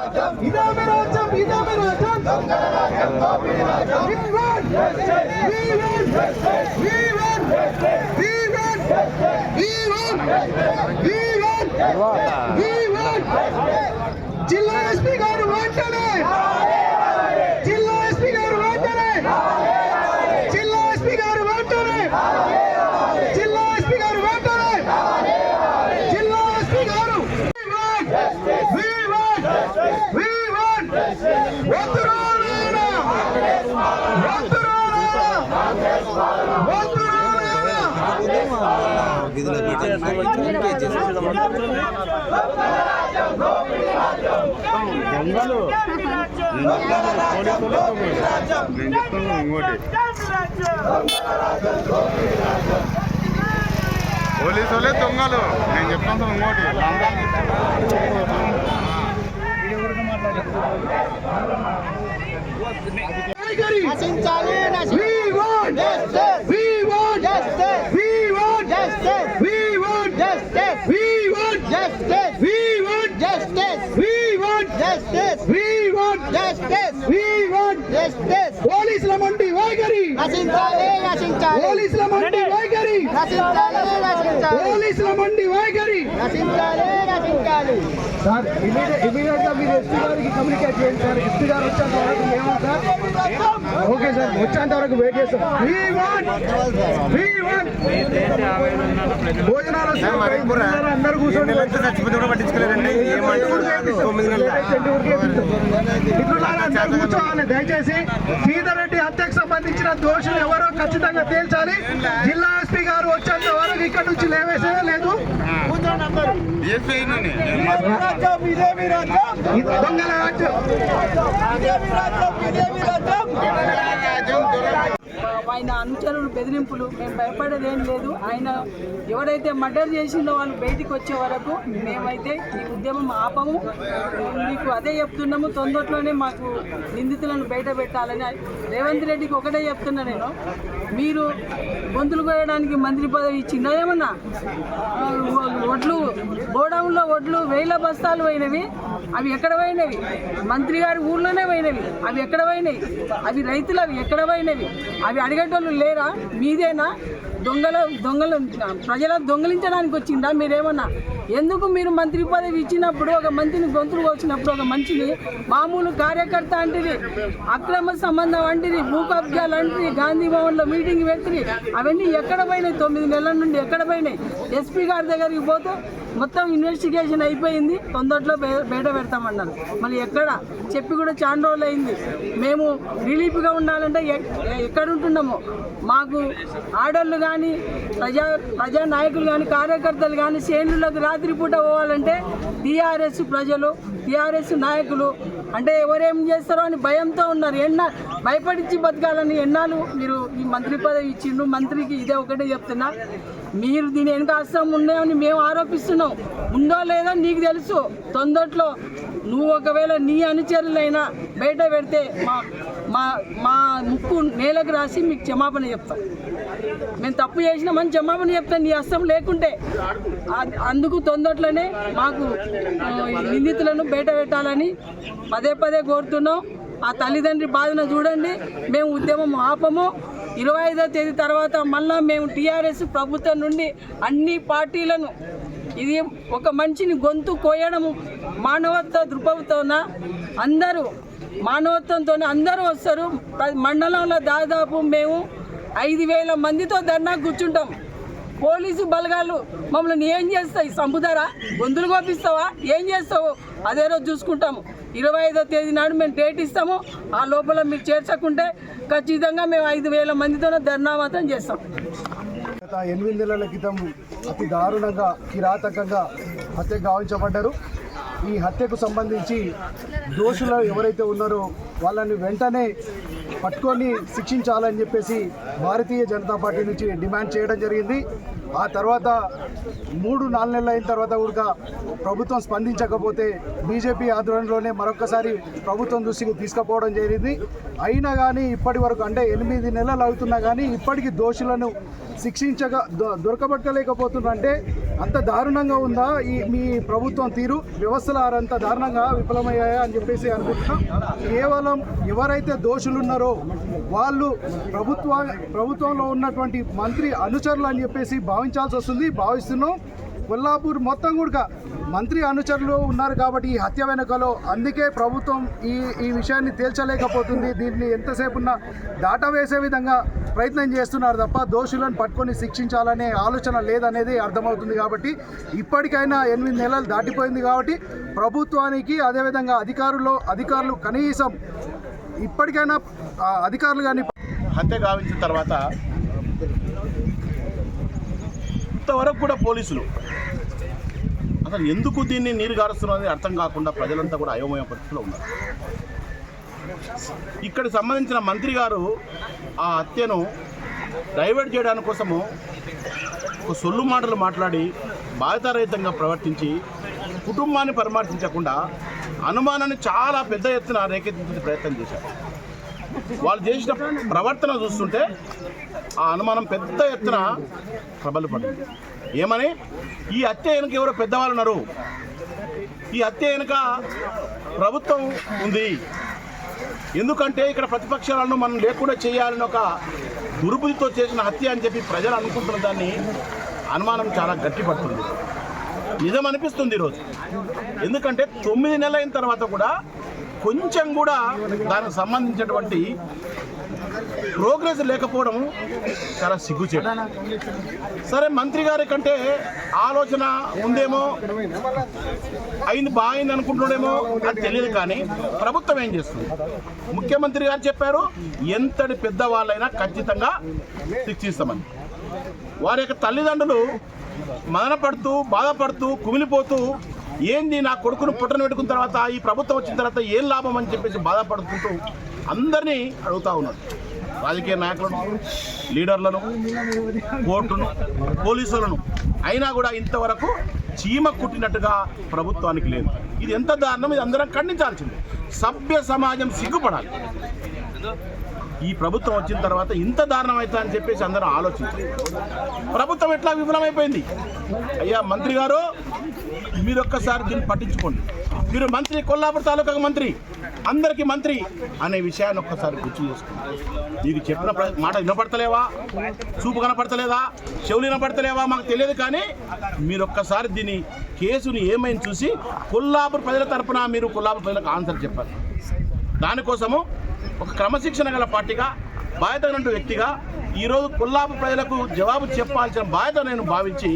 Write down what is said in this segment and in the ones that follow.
இதாமே ராஜம் இதாமே ராஜம் கங்கர ராஜம் கோபி ராஜம் வீரன் வீரன் வீரன் வீரன் வீரன் வீரன் வீரன் జిల్లా ఎస్పీ గారు వెంటనే పోలీసు వాళ్ళే దొంగలు. నేను చెప్తాను ఇంకోటి. పోలీసుల మండి వైఖరి. పోలీసుల మండి వైఖరి. పోలీసుల మండి వైఖరి. సార్ ఇమీడియట్గా మీరు ఎస్పీ గారికి కమ్యూనికేట్ చేయండి సార్. ఎస్పీ గారు వచ్చేంత వరకు ఏమో సార్. ఓకే సార్ వచ్చేంత వరకు వెయిట్ చేస్తాం. భోజనాలు. అందరూ కూర్చొని చచ్చిపోతే కూడా పట్టించుకోలేదండి కూర్చోవాలి. దయచేసి శ్రీధర్ రెడ్డి హత్యకు సంబంధించిన దోషులు ఎవరో ఖచ్చితంగా తేల్చాలి. జిల్లా ఎస్పీ గారు వచ్చేంత వరకు ఇక్కడ నుంచి లేవేసేదే లేదు. ఈ దొంగల రాజ్యం. ఆయన అనుచరులు బెదిరింపులు. మేము భయపడేది ఏం లేదు. ఆయన ఎవరైతే మర్డర్ చేసిందో వాళ్ళు బయటికి వచ్చే వరకు మేమైతే ఈ ఉద్యమం ఆపము. మీకు అదే చెప్తున్నాము. తొందరలోనే మాకు నిందితులను బయట పెట్టాలని. రేవంత్ రెడ్డికి ఒకటే చెప్తున్నా నేను. మీరు గొంతులు కోయడానికి మంత్రి పదవి ఇచ్చిందా ఏమన్నా? ఒడ్లు గోడౌన్లో ఒడ్లు వేల బస్తాలు పోయినవి. అవి ఎక్కడ పోయినవి? మంత్రి గారి ఊర్లోనే పోయినవి. అవి ఎక్కడ పోయినవి? అవి రైతులు అవి ఎక్కడ పోయినవి? అవి అడిగేటోళ్ళు లేరా? మీదేనా? దొంగల దొంగలు ప్రజల దొంగలించడానికి వచ్చిందా మీరేమన్నా? ఎందుకు మీరు మంత్రి పదవి ఇచ్చినప్పుడు ఒక మంత్రిని గొంతులు వచ్చినప్పుడు ఒక మంచిని మామూలు కార్యకర్త అంటిది అక్రమ సంబంధం అంటిది భూ కబ్జాలు అంటిది గాంధీ భవన్లో మీటింగ్ పెట్టింది అవన్నీ ఎక్కడ పోయినాయి? తొమ్మిది నెలల నుండి ఎక్కడ పోయినాయి? ఎస్పీ గారి దగ్గరికి పోతే మొత్తం ఇన్వెస్టిగేషన్ అయిపోయింది తొందరలో బయట పెడతామన్నారు. మళ్ళీ ఎక్కడ? చెప్పి కూడా చాలా రోజులు అయింది. మేము రిలీఫ్గా ఉండాలంటే ఎక్కడ ఉంటున్నాము? మాకు ఆడోళ్ళు కానీ ప్రజా ప్రజా నాయకులు కానీ కార్యకర్తలు కానీ శ్రేణులకు రాత్రిపూట పోవాలంటే టీఆర్ఎస్ ప్రజలు టీఆర్ఎస్ నాయకులు అంటే ఎవరేం చేస్తారో అని భయంతో ఉన్నారు. ఎన్న భయపడించి బతకాలని ఎన్నాళ్ళు మీరు ఈ మంత్రి పదవి ఇచ్చిండ్రు? మంత్రికి ఇదే ఒకటే చెప్తున్నా. మీరు దీని వెనుక అస్తం ఉన్నాయని మేము ఆరోపిస్తున్నాం. ఉందో లేదో నీకు తెలుసు. తొందరలో నువ్వు ఒకవేళ నీ అనుచరులైనా బయట పెడితే మా మా మా ముక్కు నేలకు రాసి మీకు క్షమాపణ చెప్తాం. మేము తప్పు చేసినామని క్షమాపణ చెప్తాం నీ అస్తం లేకుంటే. అందుకు తొందరలోనే మాకు నిందితులను బయట పెట్టాలని పదే పదే కోరుతున్నాం. ఆ తల్లిదండ్రి బాధను చూడండి మేము ఉద్యమం ఆపము. ఇరవై ఐదో తేదీ తర్వాత మళ్ళా మేము టీఆర్ఎస్ ప్రభుత్వం నుండి అన్ని పార్టీలను ఇది ఒక మనిషిని గొంతు కోయడము మానవత్వ దృక్పథంతోన? అందరూ మానవత్వంతో అందరూ వస్తారు. మండలంలో దాదాపు మేము ఐదు వేల మందితో ధర్నా కూర్చుంటాం. పోలీసు బలగాలు మమ్మల్ని ఏం చేస్తాయి? సంపుదారా గొంతులు కోపిస్తావా? ఏం చేస్తావు? అదే రోజు చూసుకుంటాము ఇరవై ఐదో తేదీ నాడు మేము డేట్ ఇస్తాము. ఆ లోపల మీరు చేర్చకుంటే ఖచ్చితంగా మేము ఐదు వేల మందితోనే ధర్నా మాత్రం చేస్తాం. గత ఎనిమిది నెలల క్రితం అతి దారుణంగా కిరాతకంగా హత్య గావించబడ్డారు. ఈ హత్యకు సంబంధించి దోషులు ఎవరైతే ఉన్నారో వాళ్ళని వెంటనే పట్టుకొని శిక్షించాలని చెప్పేసి భారతీయ జనతా పార్టీ నుంచి డిమాండ్ చేయడం జరిగింది. ఆ తర్వాత మూడు నాలుగు నెలలు అయిన తర్వాత కూడా ప్రభుత్వం స్పందించకపోతే బీజేపీ ఆధ్వర్యంలోనే మరొకసారి ప్రభుత్వం దృష్టికి తీసుకుపోవడం జరిగింది. అయినా కానీ ఇప్పటి వరకు అంటే ఎనిమిది నెలలు అవుతున్నా కానీ ఇప్పటికీ దోషులను శిక్షించగా దొ- దొరకబట్టలేకపోతుందంటే అంత దారుణంగా ఉందా ఈ మీ ప్రభుత్వం తీరు? వ్యవస్థలు అంత దారుణంగా విఫలమయ్యాయా అని చెప్పేసి అనుకుంటున్నాం. కేవలం ఎవరైతే దోషులున్నారో వాళ్ళు ప్రభుత్వ ప్రభుత్వంలో ఉన్నటువంటి మంత్రి అనుచరులు అని చెప్పేసి భావించాల్సి వస్తుంది. భావిస్తున్నాం. కొల్లాపూర్ మొత్తం కూడా మంత్రి అనుచరులు ఉన్నారు కాబట్టి ఈ హత్య వెనుకలో అందుకే ప్రభుత్వం ఈ ఈ విషయాన్ని తేల్చలేకపోతుంది. దీన్ని ఎంతసేపు ఉన్న దాటా వేసే విధంగా ప్రయత్నం చేస్తున్నారు తప్ప దోషులను పట్టుకొని శిక్షించాలనే ఆలోచన లేదనేది అర్థమవుతుంది కాబట్టి ఇప్పటికైనా ఎనిమిది నెలలు దాటిపోయింది కాబట్టి ప్రభుత్వానికి అదేవిధంగా అధికారులు అధికారులు కనీసం ఇప్పటికైనా అధికారులు కానీ హత్య గావించిన తర్వాత ఇంతవరకు కూడా పోలీసులు. అసలు ఎందుకు దీన్ని నీరు గారుస్తున్నది అర్థం కాకుండా ప్రజలంతా కూడా అయోమయ పరిస్థితిలో ఉన్నారు. ఇక్కడ సంబంధించిన మంత్రి గారు ఆ హత్యను డైవర్ట్ చేయడానికి కోసము ఒక సొల్లు మాటలు మాట్లాడి బాధితారహితంగా ప్రవర్తించి కుటుంబాన్ని పరామర్శించకుండా అనుమానాన్ని చాలా పెద్ద ఎత్తున రేకెత్తించే ప్రయత్నం చేశారు. వాళ్ళు చేసిన ప్రవర్తన చూస్తుంటే ఆ అనుమానం పెద్ద ఎత్తున ప్రబలపడింది ఏమని? ఈ హత్య వెనుక ఎవరో పెద్దవాళ్ళు ఉన్నారు. ఈ హత్య వెనుక ప్రభుత్వం ఉంది. ఎందుకంటే ఇక్కడ ప్రతిపక్షాలను మనం లేకుండా చేయాలని ఒక దుర్బుద్ధితో చేసిన హత్య అని చెప్పి ప్రజలు అనుకుంటున్న దాన్ని అనుమానం చాలా గట్టిపడుతుంది. నిజం అనిపిస్తుంది ఈరోజు. ఎందుకంటే తొమ్మిది నెలల అయిన తర్వాత కూడా కొంచెం కూడా దానికి సంబంధించినటువంటి ప్రోగ్రెస్ లేకపోవడం చాలా సిగ్గుచేట. సరే మంత్రి గారి కంటే ఆలోచన ఉందేమో? అయింది బాగుంది అనుకుంటున్నాడేమో? అది తెలియదు కానీ ప్రభుత్వం ఏం చేస్తుంది? ముఖ్యమంత్రి గారు చెప్పారు ఎంతటి పెద్దవాళ్ళైనా ఖచ్చితంగా శిక్షిస్తామని. వారి యొక్క తల్లిదండ్రులు మదనపడుతూ బాధపడుతూ కుమిలిపోతూ ఏంది నా కొడుకును పుట్టను పెట్టుకున్న తర్వాత ఈ ప్రభుత్వం వచ్చిన తర్వాత ఏం లాభం అని చెప్పేసి బాధపడుతుంటూ అందరినీ అడుగుతా ఉన్నారు. రాజకీయ నాయకులను లీడర్లను కోర్టును పోలీసులను. అయినా కూడా ఇంతవరకు చీమ కుట్టినట్టుగా ప్రభుత్వానికి లేదు. ఇది ఎంత దారుణం? ఇది అందరం ఖండించాల్సింది. సభ్య సమాజం సిగ్గుపడాలి. ఈ ప్రభుత్వం వచ్చిన తర్వాత ఇంత దారుణం అవుతుందని అని చెప్పేసి అందరం ఆలోచించారు. ప్రభుత్వం ఎట్లా విఫలమైపోయింది? అయ్యా మంత్రి గారు మీరు ఒక్కసారి దీన్ని పట్టించుకోండి. మీరు మంత్రి కొల్లాపూర్ తాలూకా మంత్రి అందరికీ మంత్రి అనే విషయాన్ని ఒక్కసారి గుర్తు చేసుకోండి. మీకు చెప్పిన మాట వినపడతలేవా? చూపు కనపడతలేదా? చెవులు వినపడతలేవా? మాకు తెలియదు కానీ మీరు ఒక్కసారి దీని కేసుని ఏమైంది చూసి కొల్లాపూర్ ప్రజల తరపున మీరు కొల్లాపూర్ ప్రజలకు ఆన్సర్ చెప్పాలి. దానికోసము ఒక క్రమశిక్షణ గల పార్టీగా బాధ్యత ఉన్నటువంటి వ్యక్తిగా ఈరోజు కొల్లాపు ప్రజలకు జవాబు చెప్పాల్సిన బాధ్యత నేను భావించి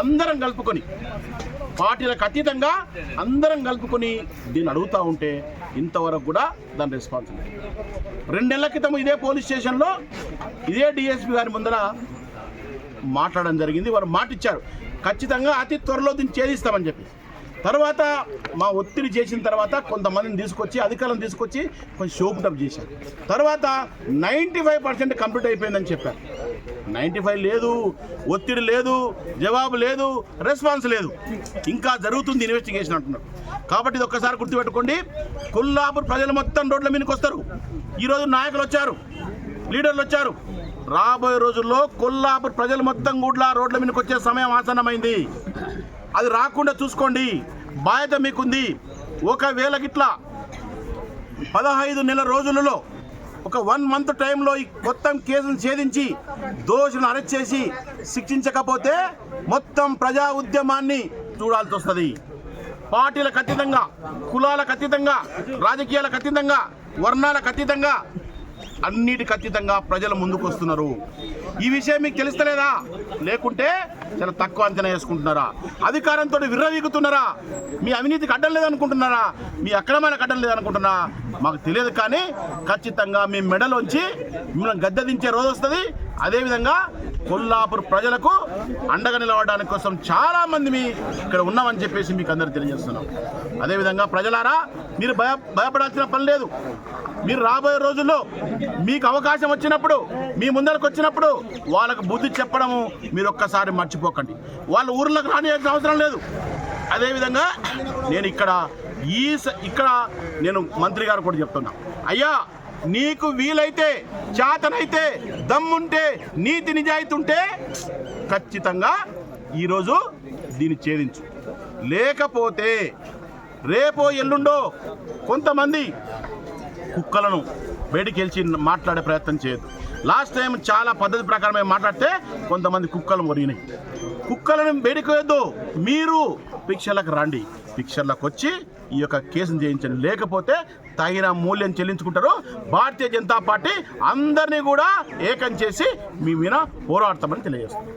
అందరం కలుపుకొని పార్టీలకు అతీతంగా అందరం కలుపుకొని దీన్ని అడుగుతూ ఉంటే ఇంతవరకు కూడా దాని రెస్పాన్స్ లేదు. రెండు నెలల క్రితం ఇదే పోలీస్ స్టేషన్లో ఇదే డిఎస్పీ గారి ముందర మాట్లాడడం జరిగింది. వారు మాటిచ్చారు. ఖచ్చితంగా అతి త్వరలో దీన్ని ఛేదిస్తామని చెప్పి తర్వాత మా ఒత్తిడి చేసిన తర్వాత కొంతమందిని తీసుకొచ్చి అధికారులను తీసుకొచ్చి కొంచెం షోపుటప్ చేశారు. తర్వాత నైంటీ ఫైవ్ పర్సెంట్ కంప్లీట్ అయిపోయిందని చెప్పారు. నైంటీ ఫైవ్ లేదు ఒత్తిడి లేదు జవాబు లేదు రెస్పాన్స్ లేదు. ఇంకా జరుగుతుంది ఇన్వెస్టిగేషన్ అంటున్నారు. కాబట్టి ఇది ఒక్కసారి గుర్తుపెట్టుకోండి కొల్లాపూర్ ప్రజలు మొత్తం రోడ్ల మీదకి వస్తారు. ఈరోజు నాయకులు వచ్చారు లీడర్లు వచ్చారు. రాబోయే రోజుల్లో కొల్లాపూర్ ప్రజలు మొత్తం కూడా రోడ్ల మీదకి వచ్చే సమయం ఆసన్నమైంది. అది రాకుండా చూసుకోండి. బాధ్యత మీకుంది. ఒకవేళ గిట్లా పదహైదు నెల రోజులలో ఒక వన్ మంత్ టైంలో ఈ మొత్తం కేసును ఛేదించి దోషులను అరెస్ట్ చేసి శిక్షించకపోతే మొత్తం ప్రజా ఉద్యమాన్ని చూడాల్సి వస్తుంది. పార్టీలకు అతీతంగా కులాలకు అతీతంగా రాజకీయాలకు అతీతంగా వర్ణాలకు అతీతంగా అన్నిటి ఖచ్చితంగా ప్రజలు ముందుకు వస్తున్నారు. ఈ విషయం మీకు తెలుస్తలేదా? లేకుంటే చాలా తక్కువ అంచనా వేసుకుంటున్నారా? అధికారంతో విర్రవీగుతున్నారా? మీ అవినీతికి అడ్డం లేదనుకుంటున్నారా? మీ అక్రమాలకు అడ్డం లేదనుకుంటున్నారా? మాకు తెలియదు కానీ ఖచ్చితంగా మీ మెడలోంచి మిమ్మల్ని గద్దె దించే రోజు వస్తుంది. అదేవిధంగా కొల్లాపూర్ ప్రజలకు అండగా నిలబడడానికి కోసం చాలా మంది మీ ఇక్కడ ఉన్నామని చెప్పేసి మీకు అందరు తెలియజేస్తున్నాం. అదేవిధంగా ప్రజలారా మీరు భయ భయపడాల్సిన పని లేదు. మీరు రాబోయే రోజుల్లో మీకు అవకాశం వచ్చినప్పుడు మీ ముందరకు వచ్చినప్పుడు వాళ్ళకు బుద్ధి చెప్పడము మీరు ఒక్కసారి మర్చిపోకండి. వాళ్ళ ఊర్లకు రానియాల్సిన అవసరం లేదు. అదేవిధంగా నేను ఇక్కడ ఈ ఇక్కడ నేను మంత్రి గారు కూడా చెప్తున్నా. అయ్యా నీకు వీలైతే చేతనైతే దమ్ముంటే నీతి నిజాయితీ ఉంటే ఖచ్చితంగా ఈరోజు దీన్ని ఛేదించు. లేకపోతే రేపో ఎల్లుండో కొంతమంది కుక్కలను వేడికెలిచి మాట్లాడే ప్రయత్నం చేయదు లాస్ట్ టైం చాలా పద్ధతి ప్రకారమే మాట్లాడితే కొంతమంది కుక్కలు మొరిగినాయి. కుక్కలను బయటికి మీరు పిక్చర్లకు రండి. పిక్చర్లకు వచ్చి ఈ యొక్క కేసును చేయించండి లేకపోతే తగిన మూల్యం చెల్లించుకుంటారు. భారతీయ జనతా పార్టీ అందరినీ కూడా ఏకం చేసి మీ మీద పోరాడతామని తెలియజేస్తుంది.